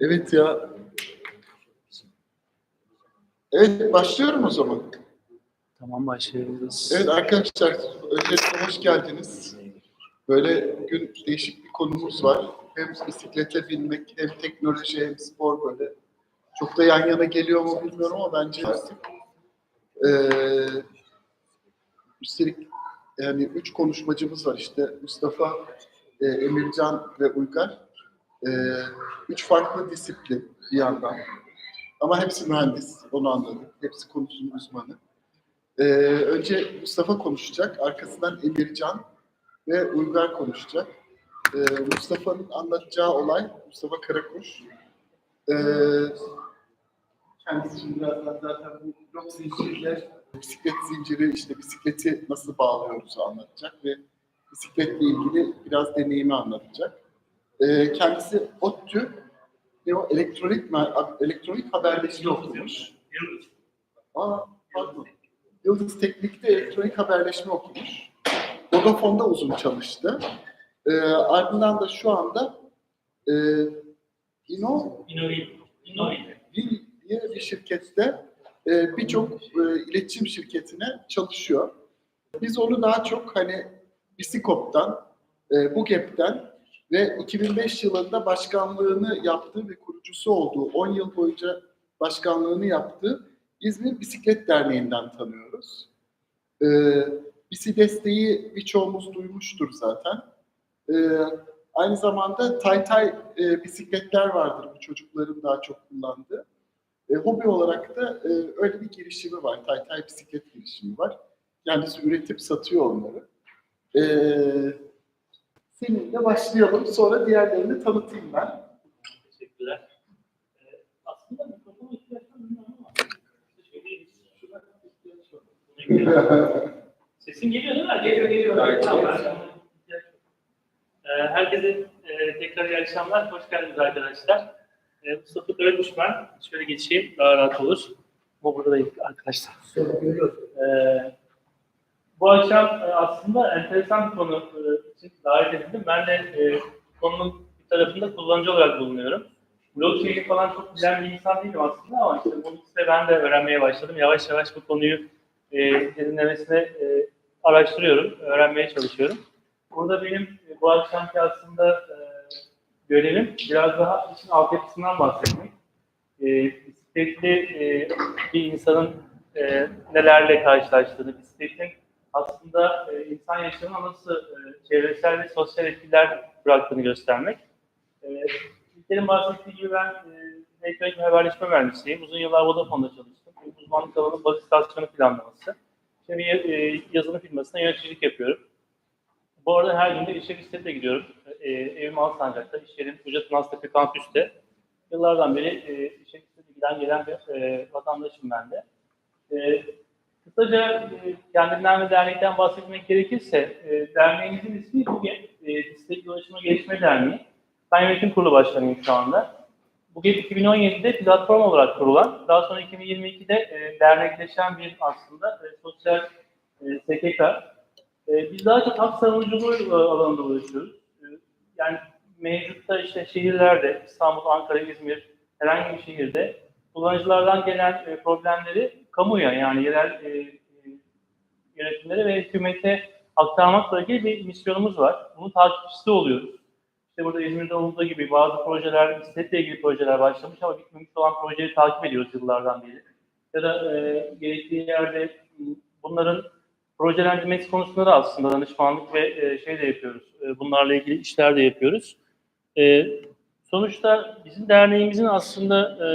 evet ya. Evet başlıyorum o zaman. Tamam başlayabiliriz. Evet arkadaşlar öncelikle hoş geldiniz. Böyle bugün değişik bir konumuz var. Hem bisiklete binmek hem teknoloji hem spor böyle. Çok da yan yana geliyor mu bilmiyorum ama bence artık. Ee, üstelik yani üç konuşmacımız var işte Mustafa, e, Emircan ve Uygar. Ee, üç farklı disiplin bir yandan. Ama hepsi mühendis, onu anladık. Hepsi konusunun uzmanı. Ee, önce Mustafa konuşacak, arkasından Emircan ve Uygar konuşacak. Ee, Mustafa'nın anlatacağı olay, Mustafa Karakuş. Ee, kendisi şimdi birazdan zaten bu blok zincirle bisiklet zinciri, işte bisikleti nasıl bağlıyoruz anlatacak ve bisikletle ilgili biraz deneyimi anlatacak. Ee, kendisi ODTÜ ve o elektronik elektronik haberleşme okumuş. Aa, pardon. Yıldız Teknik'te elektronik haberleşme okumuş. Vodafone'da uzun çalıştı. Ee, ardından da şu anda e, Inno, Innovi. Innovi. Vil diye bir şirkette e, birçok e, iletişim şirketine çalışıyor. Biz onu daha çok hani Bisikop'tan, e, Bugap'ten ve 2005 yılında başkanlığını yaptığı ve kurucusu olduğu, 10 yıl boyunca başkanlığını yaptığı İzmir Bisiklet Derneği'nden tanıyoruz. Ee, Bisi desteği birçoğumuz duymuştur zaten. Ee, aynı zamanda Taytay e, bisikletler vardır bu çocukların daha çok kullandığı. E, hobi olarak da e, öyle bir girişimi var. Taytay bisiklet girişimi var. Kendisi üretip satıyor onları. Ee, seninle başlayalım. Sonra diğerlerini tanıtayım ben. Teşekkürler. Ee, aslında mikrofona ihtiyaç duymuyorum ama. Sesim geliyor değil mi? Geliyor, geliyor. Tamam, ben- Ee, Herkese e, tekrar iyi akşamlar. Hoş geldiniz arkadaşlar. Ee, Mustafa Karakuş ben. Şöyle geçeyim. Daha rahat olur. Bu buradayım arkadaşlar. Ee, bu akşam e, aslında enteresan bir konu e, için davet edildim. Ben de e, konunun bir tarafında kullanıcı olarak bulunuyorum. Blockchain'i falan çok bilen bir insan değilim aslında ama işte bunu size ben de öğrenmeye başladım. Yavaş yavaş bu konuyu e, derinlemesine e, araştırıyorum, öğrenmeye çalışıyorum. Burada benim e, bu akşamki aslında e, görevim biraz daha işin altyapısından bahsetmek. E, bisikletli e, bir insanın e, nelerle karşılaştığını, bisikletin aslında e, insan yaşamına nasıl e, çevresel ve sosyal etkiler bıraktığını göstermek. E, İlker'in bahsettiği gibi ben e, elektronik haberleşme mühendisiyim. Uzun yıllar Vodafone'da çalıştım. Uzmanlık alanım baz istasyonu planlaması. Şimdi e, yazılım firmasına yöneticilik yapıyorum. Bu arada her gün de işe bisiklete gidiyorum. E, evim Alsancak'ta, iş yerim Hoca Tınaztepe kampüste. Yıllardan beri e, işe giden gelen bir e, vatandaşım ben de. E, kısaca e, kendimden ve dernekten bahsetmek gerekirse, e, derneğimizin ismi bugün e, Bisiklet Ulaşımı Gelişme Derneği. Ben yönetim kurulu başkanıyım şu anda. Bugün 2017'de platform olarak kurulan, daha sonra 2022'de e, dernekleşen bir aslında e, sosyal e, SKK. E, biz daha çok hak savunuculuğu e, alanında uğraşıyoruz. Yani mevcutta işte şehirlerde, İstanbul, Ankara, İzmir, herhangi bir şehirde kullanıcılardan gelen e, problemleri kamuya yani yerel e, e, yönetimlere ve hükümete aktarmakla ilgili bir misyonumuz var. Bunun takipçisi oluyoruz. İşte burada İzmir'de olduğu gibi bazı projeler, bisikletle ilgili projeler başlamış ama bitmemiş olan projeyi takip ediyoruz yıllardan beri. Ya da e, gerektiği yerde bunların projelendirmesi konusunda da aslında danışmanlık ve e, şey de yapıyoruz. E, bunlarla ilgili işler de yapıyoruz. E, sonuçta bizim derneğimizin aslında e,